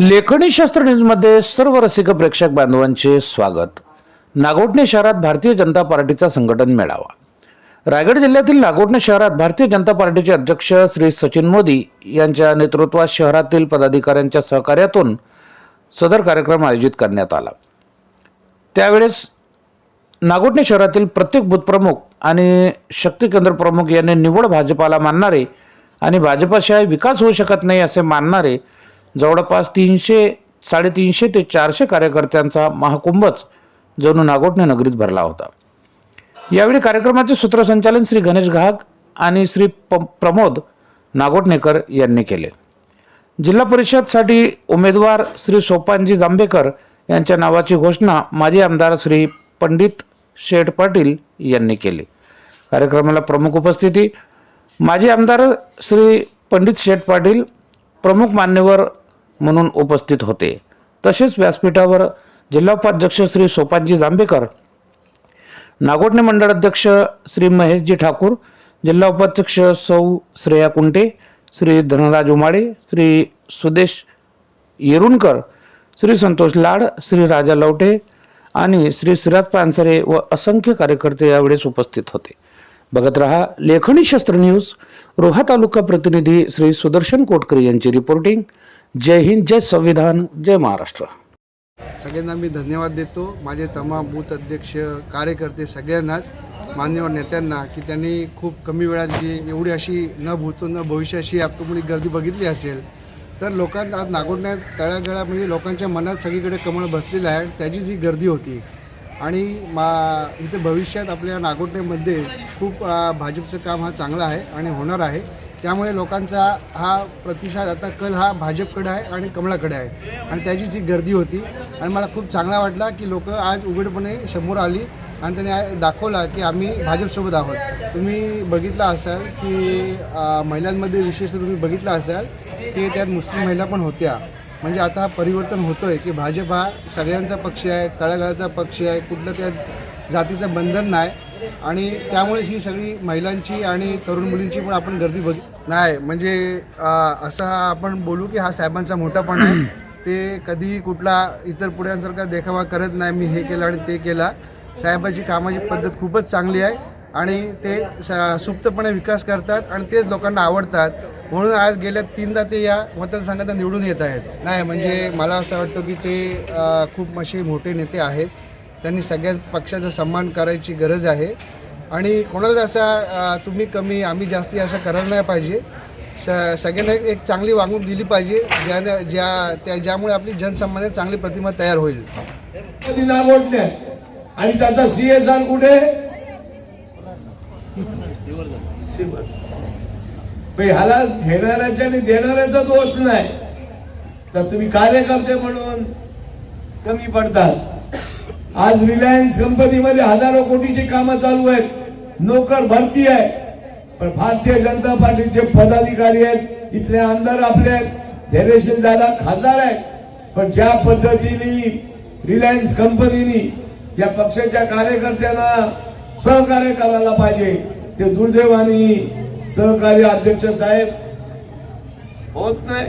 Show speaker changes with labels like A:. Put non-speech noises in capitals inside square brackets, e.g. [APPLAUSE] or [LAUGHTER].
A: लेखणी शास्त्र न्यूजमध्ये सर्व रसिक प्रेक्षक बांधवांचे स्वागत. नागोटणे शहरात भारतीय जनता पार्टीचा संघटन मेळावा. रायगड जिल्ह्यातील नागोटणे शहरात भारतीय जनता पार्टीचे अध्यक्ष श्री सचिन मोदी यांच्या नेतृत्वात शहरातील पदाधिकाऱ्यांच्या सहकार्यातून सदर कार्यक्रम आयोजित करण्यात आला. त्यावेळेस नागोटणे शहरातील प्रत्येक बूथप्रमुख आणि शक्ती केंद्र प्रमुख यांनी निवड भाजपाला मानणारे आणि भाजपाशिवाय विकास होऊ शकत नाही असे मानणारे जवळपास तीनशे साडेतीनशे ते चारशे कार्यकर्त्यांचा महाकुंभच जणू नागोटने नगरीत भरला होता. यावेळी कार्यक्रमाचे सूत्रसंचालन श्री गणेश घाग आणि श्री प प्रमोद नागोटणेकर यांनी केले. जिल्हा परिषदसाठी उमेदवार श्री सोपानजी जांभेकर यांच्या नावाची घोषणा माजी आमदार श्री पंडित शेठ पाटील यांनी केली. कार्यक्रमाला प्रमुख उपस्थिती माजी आमदार श्री पंडित शेठ पाटील प्रमुख मान्यवर म्हणून उपस्थित होते. तसेच व्यासपीठावर जिल्हाउपाध्यक्ष श्री सोपानजी जांभेकर नागोटणे मंडळ अध्यक्ष श्री महेशजी ठाकूर जिल्हा उपाध्यक्ष सौ श्रेया कुंटे श्री धनराज उमाडे श्री सुदेश येरुणकर श्री संतोष लाड श्री राजा लवटे आणि श्री सिराज पानसरे व असंख्य कार्यकर्ते यावेळेस उपस्थित होते. बघत रहा लेखणी शस्त्र न्यूज रोहा तालुका प्रतिनिधी श्री सुदर्शन कोटकर यांची रिपोर्टिंग जय हिंद जय संविधान जय महाराष्ट्र.
B: सगळ्यांना मी धन्यवाद देतो. माझे तमाम बूथ अध्यक्ष कार्यकर्ते सगळ्यांनाच मान्यवर नेत्यांना की त्यांनी खूप कमी वेळात जी एवढी अशी न भूतो न भविष्याशी आप गर्दी बघितली असेल तर लोकांना आज नागोडण्यात तळागळा म्हणजे लोकांच्या मनात सगळीकडे कमळ बसलेलं आहे. त्याची जी गर्दी होती आणि मा इथे भविष्यात आपल्या नागोटण्यामध्ये खूप भाजपचं काम हा चांगलं आहे आणि होणार आहे. त्यामुळे लोकांचा हा प्रतिसाद आता कल हा भाजपकडे आहे आणि कमळाकडे आहे. आणि त्याची जी गर्दी होती. आणि मला खूप चांगला वाटला की लोक आज उघडपणे समोर आली आणि त्यांनी दाखवला की आम्ही भाजपसोबत आहोत. तुम्ही बघितलं असाल की महिलांमध्ये विशेष तुम्ही बघितलं असाल की त्यात मुस्लिम महिला पण होत्या. म्हणजे आता परिवर्तन होतो आहे की भाजप हा सगळ्यांचा पक्ष आहे तळागाळाचा पक्ष आहे कुठलं त्या जातीचं बंधन नाही. आणि त्यामुळे ही सगळी महिलांची आणि तरुण मुलींची पण आपण गर्दी बघ नाही म्हणजे असं आपण बोलू की हा साहेबांचा मोठापणा आहे. [CLEARS THROAT] ते कधी कुठला इतर पुढ्यांसारखा देखावा करत नाही मी हे केलं आणि ते केला. साहेबाची कामाची पद्धत खूपच चांगली आहे आणि ते स- सुप्तपणे विकास करतात आणि तेच लोकांना आवडतात. म्हणून आज गेल्या तीनदा ते या मतदारसंघात निवडून येत आहेत. नाही म्हणजे मला असं वाटतं की ते खूप असे मोठे नेते आहेत. त्यांनी सगळ्या पक्षाचा सन्मान करायची गरज आहे. आणि कोणाला असा तुम्ही कमी आम्ही जास्ती असं करायला नाही पाहिजे. स सगळ्यांना एक- चांगली वागणूक दिली पाहिजे ज्या ज्या त्या ज्यामुळे आपली जनसामान्य चांगली प्रतिमा तयार होईल.
C: कधी त्याचा आणि एस आर कुठे? ह्याला घेणाऱ्याच्या आणि देणाऱ्याचा दोष नाही. तर तुम्ही कार्यकर्ते म्हणून कमी पडतात. आज रिलायन्स कंपनीमध्ये हजारो कोटीची कामं चालू आहेत. नोकर भरती आहे. पण भारतीय जनता पार्टीचे पदाधिकारी आहेत. इथले आमदार आपले आहेत. धैर्यशील दादा खासदार आहेत. पण ज्या पद्धतीने रिलायन्स कंपनीनी या पक्षाच्या कार्यकर्त्यांना सहकार्य करायला पाहिजे ते दुर्दैवानी सहकारी अध्यक्ष साहेब होत नाही.